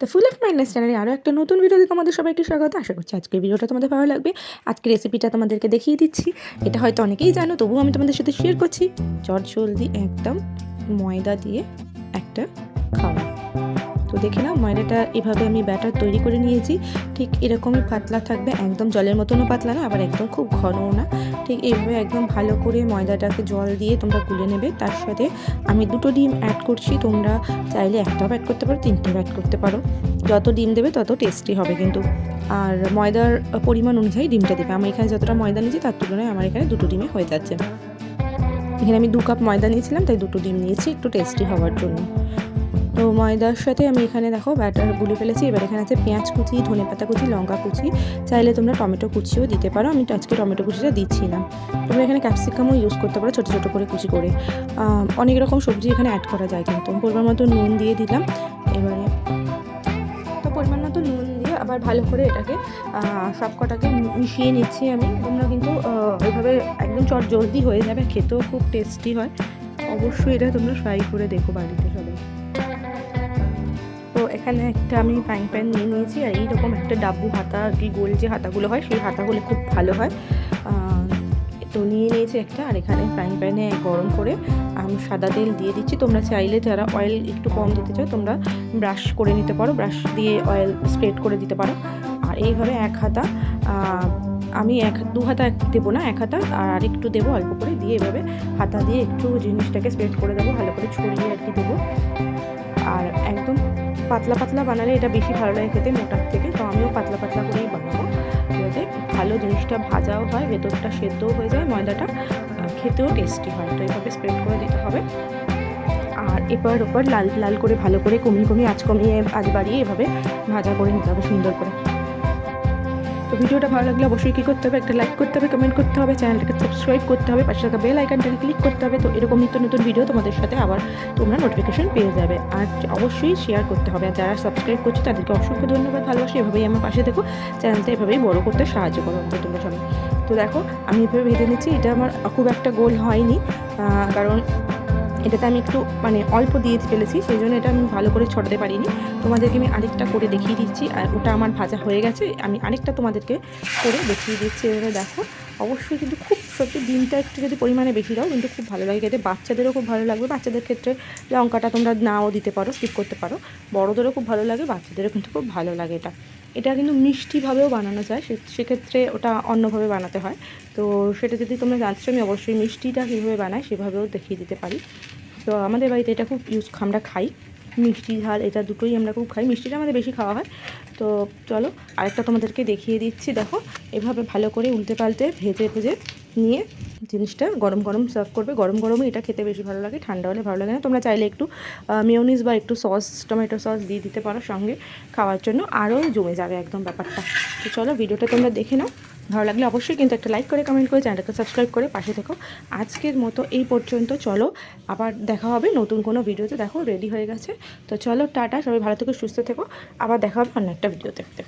তো full of মাইন্ডনেস চ্যানেলে আরও একটা নতুন ভিডিওতে তোমাদের সবাইকে স্বাগত। আশা করছি আজকের ভিডিওটা তোমাদের ভালো লাগবে। আজকে রেসিপিটা তোমাদেরকে দেখিয়ে দিচ্ছি। এটা হয়তো অনেকেই জানো, তবুও আমি তোমাদের সাথে শেয়ার করছি। চট জলদি একদম ময়দা দিয়ে একটা খাওয়া। তো দেখে নাও, ময়দাটা এভাবে আমি ব্যাটার তৈরি করে নিয়েছি। ঠিক এরকমই পাতলা থাকবে, একদম জলের মতনও পাতলা না, আবার একদম খুব ঘনও না। ঠিক এইভাবে একদম ভালো করে ময়দাটাকে জল দিয়ে তোমরা গুলে নেবে। তার সাথে আমি দুটো ডিম অ্যাড করছি। তোমরা চাইলে একটাও অ্যাড করতে পারো, তিনটেও অ্যাড করতে পারো। যত ডিম দেবে তত টেস্টি হবে কিন্তু। আর ময়দার পরিমাণ অনুযায়ী ডিমটা দেবে। আমি এখানে যতটা ময়দা নিয়েছি তার তুলনায় আমার এখানে দুটো ডিমে হয়ে যাচ্ছে। এখানে আমি দু কাপ ময়দা নিয়েছিলাম, তাই দুটো ডিম নিয়েছি। একটু টেস্টি হওয়ার জন্য। তো ময়দার সাথে আমি এখানে দেখো ব্যাটার গুলে ফেলেছি। এবার এখানে আছে পেঁয়াজ কুচি, ধনে পাতা কুচি, লঙ্কা কুচি। চাইলে তোমরা টমেটো কুচিও দিতে পারো। আমি আজকে টমেটো কুচিটা দিচ্ছি না। তোমরা এখানে ক্যাপসিকামও ইউজ করতে পারো ছোটো ছোটো করে কুচি করে। অনেক রকম সবজি এখানে অ্যাড করা যায় কিন্তু। পরিমাণ মতো নুন দিয়ে দিলাম। এবারে তো পরিমাণ মতো নুন দিয়ে আবার ভালো করে এটাকে সব কটাকে মিশিয়ে নিচ্ছি আমি। তোমরা কিন্তু এইভাবে একদম চট জলদি হয়ে যাবে। খেতেও খুব টেস্টি হয়। অবশ্যই এটা তোমরা ফ্রাই করে দেখো বাড়িতে সবাই। তো এখানে একটা আমি ফ্রাইং প্যান নিয়ে নিয়েছি আর এইরকম একটা ডাব্বু হাতা আর কি গোল যে হাতাগুলো হয়, সেই হাতাগুলো খুব ভালো হয়। তো নিয়ে নিয়েছি একটা আর এখানে ফ্রাইং প্যানে গরম করে আমি সাদা তেল দিয়ে দিচ্ছি। তোমরা চাইলে যারা অয়েল একটু কম দিতে চাও, তোমরা ব্রাশ করে নিতে পারো ব্রাশ দিয়ে অয়েল স্প্রেড করে দিতে পারো। আর এইভাবে এক হাতা আমি এক, দু হাতা দেবো না, এক হাতা আর আরেকটু দেবো অল্প করে দিয়ে এভাবে হাতা দিয়ে একটু জিনিসটাকে স্প্রেড করে দেবো, ভালো করে ছড়িয়ে আর কি দেবো। আর একদম পাতলা পাতলা বানালে এটা বেশি ভালো লাগে খেতে মোটার থেকে, তো আমিও পাতলা পাতলা করেই বানাবো। যাতে ভালো জিনিসটা ভাজাও হয়, ভেতরটা সেদ্ধও হয়ে যায়, ময়দাটা খেতেও টেস্টি হয়। তো এইভাবে স্প্রেড করে দিতে হবে। আর এবার ওপর লাল লাল করে ভালো করে কমিয়ে কমিয়ে আজ কমিয়ে আজ বাড়িয়ে এভাবে ভাজা করে নিতে হবে সুন্দর করে। তো ভিডিওটা ভালো লাগলে অবশ্যই কী করতে হবে? একটা লাইক করতে হবে কমেন্ট করতে হবে চ্যানেলটাকে সাবস্ক্রাইব করতে হবে, পাশে থাকা বেল আইকনটাকে ক্লিক করতে হবে। তো এরকম নিত্য নতুন ভিডিও তোমাদের সাথে আবার তোমরা নোটিফিকেশন পেয়ে যাবে। আর অবশ্যই শেয়ার করতে হবে। আর যারা সাবস্ক্রাইব করছ, তাদেরকে অসংখ্য ধন্যবাদ, ভালোবাসি। এভাবেই আমার পাশে দেখো চ্যানেলটা এভাবেই বড় করতে সাহায্য করো আমাকে তোমরা সবাই। তো দেখো, আমি এভাবে ভেজে নিচ্ছি। এটা আমার খুব একটা গোল হয়নি। কারণ এটাতে আমি একটু মানে অল্প দিয়ে ফেলেছি সেই জন্য এটা আমি ভালো করে ছড়াতে পারিনি। তোমাদেরকে আমি আরেকটা করে দেখিয়ে দিচ্ছি, আর ওটা আমার ভাজা হয়ে গেছে। আমি আরেকটা তোমাদেরকে করে দেখিয়ে দিচ্ছি, এভাবে দেখো। অবশ্যই কিন্তু খুব সত্যি ডিমটা একটু যদি পরিমাণে বেশি দাও, কিন্তু খুব ভালো লাগে খেতে। বাচ্চাদেরও খুব ভালো লাগবে। বাচ্চাদের ক্ষেত্রে লঙ্কাটা তোমরা নাও দিতে পারো স্কিপ করতে পারো। বড়োদেরও খুব ভালো লাগে, বাচ্চাদেরও কিন্তু খুব ভালো লাগে এটা। এটা কিন্তু মিষ্টিভাবেও বানানো যায় সেক্ষেত্রে ওটা অন্যভাবে বানাতে হয়। তো সেটা যদি তোমরা জানছো আমি অবশ্যই মিষ্টিটা কীভাবে বানায় সেভাবেও দেখিয়ে দিতে পারি। তো আমাদের বাড়িতে এটা খুব ইউজ আমরা খাই। মিষ্টি ঝাল, এটা দুটোই আমরা খুব খাই। মিষ্টিটা আমাদের বেশি খাওয়া হয়। তো চলো, আরেকটা তোমাদেরকে দেখিয়ে দিচ্ছি। দেখো, এভাবে ভালো করে উল্টে পাল্টে ভেজে ভেজে নিয়ে জিনিসটা গরম গরম সার্ভ করবে। গরম, গরমই এটা খেতে বেশি ভালো লাগে, ঠান্ডা হলে ভালো লাগে না। তোমরা চাইলে একটু মিওনিস বা একটু সস টমেটো সস দিয়ে দিতে পারো সঙ্গে খাওয়ার জন্য। আরও জমে যাবে একদম ব্যাপারটা। তো চলো ভিডিওটা তোমরা দেখে নাও। ভালো লাগলে অবশ্যই কিন্তু একটা লাইক করে কমেন্ট করে চ্যানেলটাকে সাবস্ক্রাইব করে পাশে থেকো। আজকের মতো এই পর্যন্ত, চলো আবার দেখা হবে নতুন কোনো ভিডিওতে। দেখো রেডি হয়ে গেছে। তো চলো, টাটা, সবাই ভালো থেকে, সুস্থ থেকো। আবার দেখা হবে অন্য একটা ভিডিও ভিডিওতে।